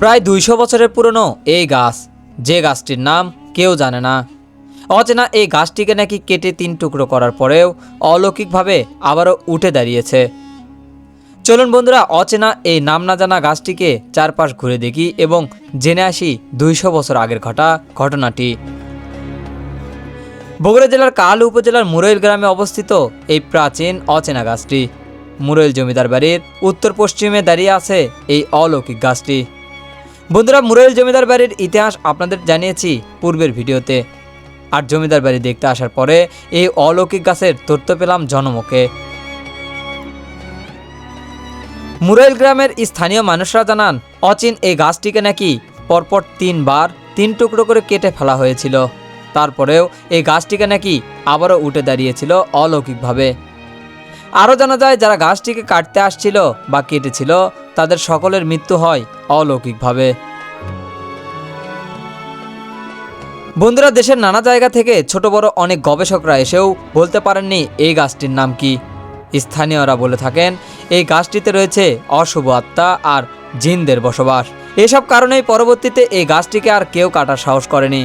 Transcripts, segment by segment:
প্রায় দুইশো বছরের পুরনো এই গাছ। যে গাছটির নাম কেউ জানে না। অচেনা এই গাছটিকে নাকি কেটে তিন টুকরো করার পরেও অলৌকিকভাবে আবারও উঠে দাঁড়িয়েছে। চলুন বন্ধুরা, অচেনা এই নাম না জানা গাছটিকে চারপাশ ঘুরে দেখি এবং জেনে আসি দুইশো বছর আগের ঘটা ঘটনাটি। বগুড়া জেলার কাল উপজেলার মুরৈল গ্রামে অবস্থিত এই প্রাচীন অচেনা গাছটি। মুরৈল জমিদার বাড়ির উত্তর পশ্চিমে দাঁড়িয়ে আছে এই অলৌকিক গাছটি। বন্ধুরা, মুরাইল জমিদার বাড়ির ইতিহাস আপনাদের জানিয়েছি পূর্বের ভিডিওতে। আর জমিদার বাড়ি দেখতে আসার পরে এই অলৌকিক গাছের তথ্য পেলাম জনমুখে। মুরাইল গ্রামের স্থানীয় মানুষরা জানান, অচিন এই গাছটিকে নাকি পরপর তিনবার তিন টুকরো করে কেটে ফেলা হয়েছিল। তারপরেও এই গাছটিকে নাকি আবারও উঠে দাঁড়িয়েছিল অলৌকিকভাবে। আরও জানা যায়, যারা গাছটিকে কাটতে আসছিল বা কেটেছিল, তাদের সকলের মৃত্যু হয় অলৌকিকভাবে। বন্ধুরা, দেশের নানা জায়গা থেকে ছোট বড় অনেক গবেষকরা এসেও বলতে পারেননি এই গাছটির নাম কি। স্থানীয়রা বলে থাকেন, এই গাছটিতে রয়েছে অশুভ আত্মা আর জিনদের বসবাস। এসব কারণেই পরবর্তীতে এই গাছটিকে আর কেউ কাটার সাহস করেনি।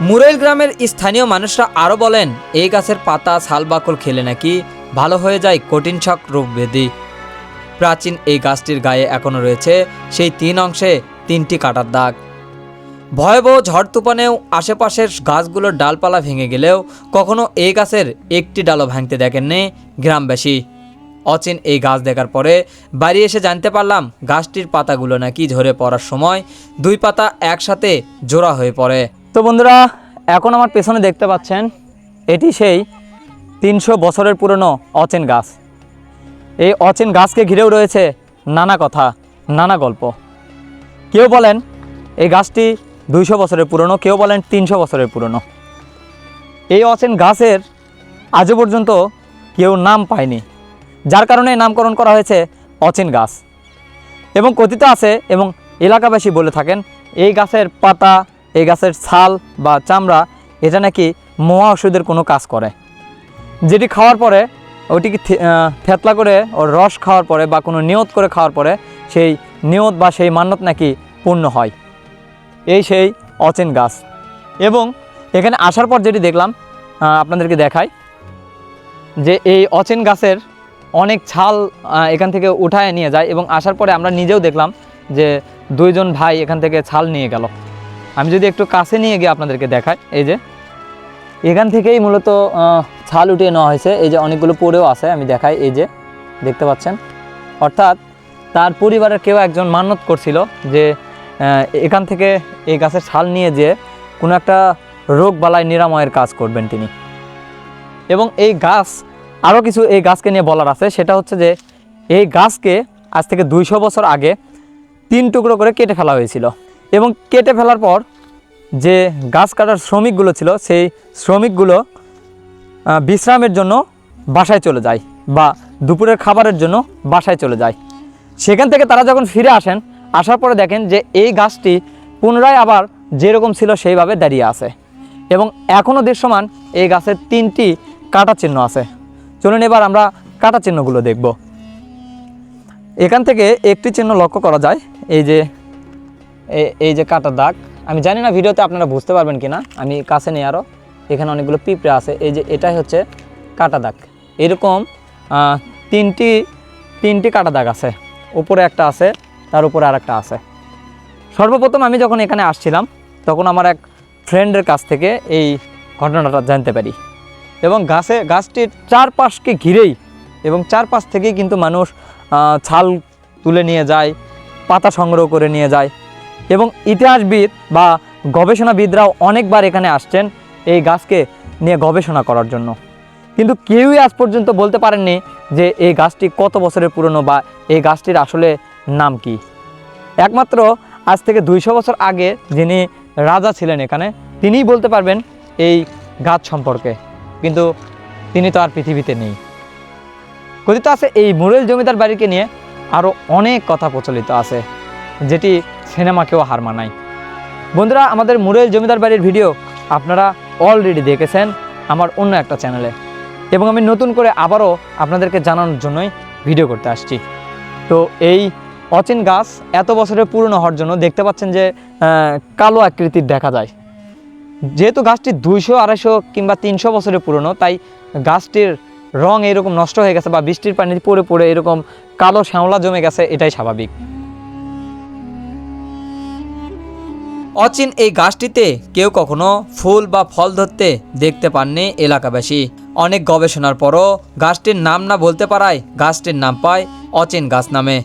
মুরেল গ্রামের স্থানীয় মানুষরা আরও বলেন, এই গাছের পাতা ছালবাকল খেলে নাকি ভালো হয়ে যায় কঠিন শক রোগ ব্যাধি। প্রাচীন এই গাছটির গায়ে এখনও রয়েছে সেই তিন অংশে তিনটি কাটার দাগ। ভয়াবহ ঝড় তুফানেও আশেপাশের গাছগুলোর ডালপালা ভেঙে গেলেও কখনো এই গাছের একটি ডালও ভাঙতে দেখেননি গ্রামবাসী। অচিন এই গাছ দেখার পরে বাড়ি এসে জানতে পারলাম গাছটির পাতাগুলো নাকি ঝরে পড়ার সময় দুই পাতা একসাথে জোড়া হয়ে পড়ে। তো বন্ধুরা, এখন আমার পেছনে দেখতে পাচ্ছেন, এটি সেই তিনশো বছরের পুরনো অচেন গাছ। এই অচেন গাছকে ঘিরেও রয়েছে নানা কথা, নানা গল্প। কেউ বলেন, এই গাছটি দুইশো বছরের পুরনো, কেউ বলেন তিনশো বছরের পুরনো। এই অচেন গাছের আজও পর্যন্ত কেউ নাম পায়নি, যার কারণে নামকরণ করা হয়েছে অচেন গাছ। এবং কথিত আছে এবং এলাকাবাসী বলে থাকেন, এই গাছের পাতা, এই গাছের ছাল বা চামড়া, এটা নাকি মহা ওষুধের কোনো কাজ করে। যেটি খাওয়ার পরে ওইটিকে থেতলা করে ওর রস খাওয়ার পরে বা কোনো নিয়ত করে খাওয়ার পরে সেই নিয়ত বা সেই মান্যত নাকি পূর্ণ হয়। এই সেই অচেন গাছ। এবং এখানে আসার পর যেটি দেখলাম আপনাদেরকে দেখাই যে এই অচেন গাছের অনেক ছাল এখান থেকে উঠায় নিয়ে যায় এবং আসার পরে আমরা নিজেও দেখলাম যে দুইজন ভাই এখান থেকে ছাল নিয়ে গেল। আমি যদি একটু কাছে নিয়ে গিয়ে আপনাদেরকে দেখাই, এই যে এখান থেকেই মূলত ছাল উঠিয়ে নেওয়া হয়েছে। এই যে অনেকগুলো পড়েও আছে, আমি দেখাই, এই যে দেখতে পাচ্ছেন। অর্থাৎ তার পরিবারের কেউ একজন মান্যত করছিল যে এখান থেকে এই গাছের ছাল নিয়ে যে কোনো একটা রোগ বালাই নিরাময়ের কাজ করবেন তিনি। এবং এই গাছ, আরও কিছু এই গাছকে নিয়ে বলার আছে, সেটা হচ্ছে যে এই গাছকে আজ থেকে দুইশো বছর আগে তিন টুকরো করে কেটে ফেলা হয়েছিল। এবং কেটে ফেলার পর যে গাছ কাটার শ্রমিকগুলো ছিল, সেই শ্রমিকগুলো বিশ্রামের জন্য বাসায় চলে যায় বা দুপুরের খাবারের জন্য বাসায় চলে যায়। সেখান থেকে তারা যখন ফিরে আসেন আসার পরে দেখেন যে এই গাছটি পুনরায় আবার যেরকম ছিল সেইভাবে দাঁড়িয়ে আছে। এবং এখনও দৃশ্যমান এই গাছের তিনটি কাটা চিহ্ন আছে। চলুন এবার আমরা কাটা চিহ্নগুলো দেখব। এখান থেকে একটি চিহ্ন লক্ষ্য করা যায়। এই যে এই যে কাটা দাগ। আমি জানি না ভিডিওতে আপনারা বুঝতে পারবেন কিনা। আমি কাছে নেই আরও। এখানে অনেকগুলো পিঁপড়ে আছে। এই যে এটাই হচ্ছে কাটা দাগ। এরকম তিনটি তিনটি কাটা দাগ আছে। উপরে একটা আছে। তার উপরে আর একটা আছে। সর্বপ্রথম আমি যখন এখানে আসছিলাম, তখন আমার এক ফ্রেন্ডের কাছ থেকে এই ঘটনাটা জানতে পারি। এবং গাছে, গাছটির চারপাশকে ঘিরেই এবং চারপাশ থেকেই কিন্তু মানুষ ছাল তুলে নিয়ে যায়, পাতা সংগ্রহ করে নিয়ে যায়। এবং ইতিহাসবিদ বা গবেষণাবিদরাও অনেকবার এখানে আসছেন এই গাছকে নিয়ে গবেষণা করার জন্য। কিন্তু কেউই আজ পর্যন্ত বলতে পারেননি যে এই গাছটি কত বছরের পুরনো বা এই গাছটির আসলে নাম কি? একমাত্র আজ থেকে দুইশো বছর আগে যিনি রাজা ছিলেন এখানে, তিনিই বলতে পারবেন এই গাছ সম্পর্কে। কিন্তু তিনি তো আর পৃথিবীতে নেই। কথিত আছে এই মুরেল জমিদার বাড়িকে নিয়ে আরও অনেক কথা প্রচলিত আছে, যেটি সিনেমাকেও হার মানায়। বন্ধুরা, আমাদের মুরেল জমিদার বাড়ির ভিডিও আপনারা অলরেডি দেখেছেন আমার অন্য একটা চ্যানেলে। এবং আমি নতুন করে আবারও আপনাদেরকে জানানোর জন্যই ভিডিও করতে আসছি। তো এই অচিন গাছ এত বছরের পুরনো হওয়ার জন্য দেখতে পাচ্ছেন যে কালো আকৃতির দেখা যায়। যেহেতু গাছটি দুইশো, আড়াইশো কিংবা তিনশো বছরের পুরনো, তাই গাছটির রং এরকম নষ্ট হয়ে গেছে বা বৃষ্টির পানি পড়ে পড়ে এরকম কালো শ্যাওলা জমে গেছে, এটাই স্বাভাবিক। অচিন এই গাছটিতে কেউ কখনো ফুল বা ফল ধরতে দেখতে পাননি এলাকাবাসী। অনেক গবেষণার পরও গাছটির নাম না বলতে পারায় গাছটির নাম পায় অচিন গাছ নামে।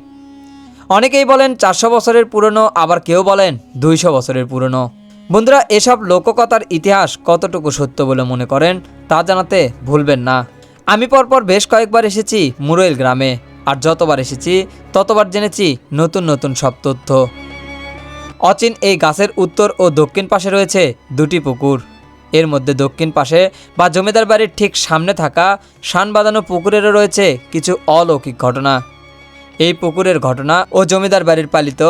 অনেকেই বলেন চারশো বছরের পুরনো, আবার কেউ বলেন দুইশো বছরের পুরনো। বন্ধুরা, এসব লোককথার ইতিহাস কতটুকু সত্য বলে মনে করেন, তা জানাতে ভুলবেন না। আমি পরপর বেশ কয়েকবার এসেছি মুরৈল গ্রামে, আর যতবার এসেছি, ততবার জেনেছি নতুন নতুন সব তথ্য। অচিন এই গাছের উত্তর ও দক্ষিণ পাশে রয়েছে দুটি পুকুর। এর মধ্যে দক্ষিণ পাশে বা জমিদার বাড়ির ঠিক সামনে থাকা শান বাঁধানো পুকুরেরও রয়েছে কিছু অলৌকিক ঘটনা। এই পুকুরের ঘটনা ও জমিদার বাড়ির পালিত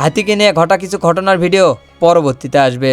হাতিকে নিয়ে ঘটা কিছু ঘটনার ভিডিও পরবর্তীতে আসবে।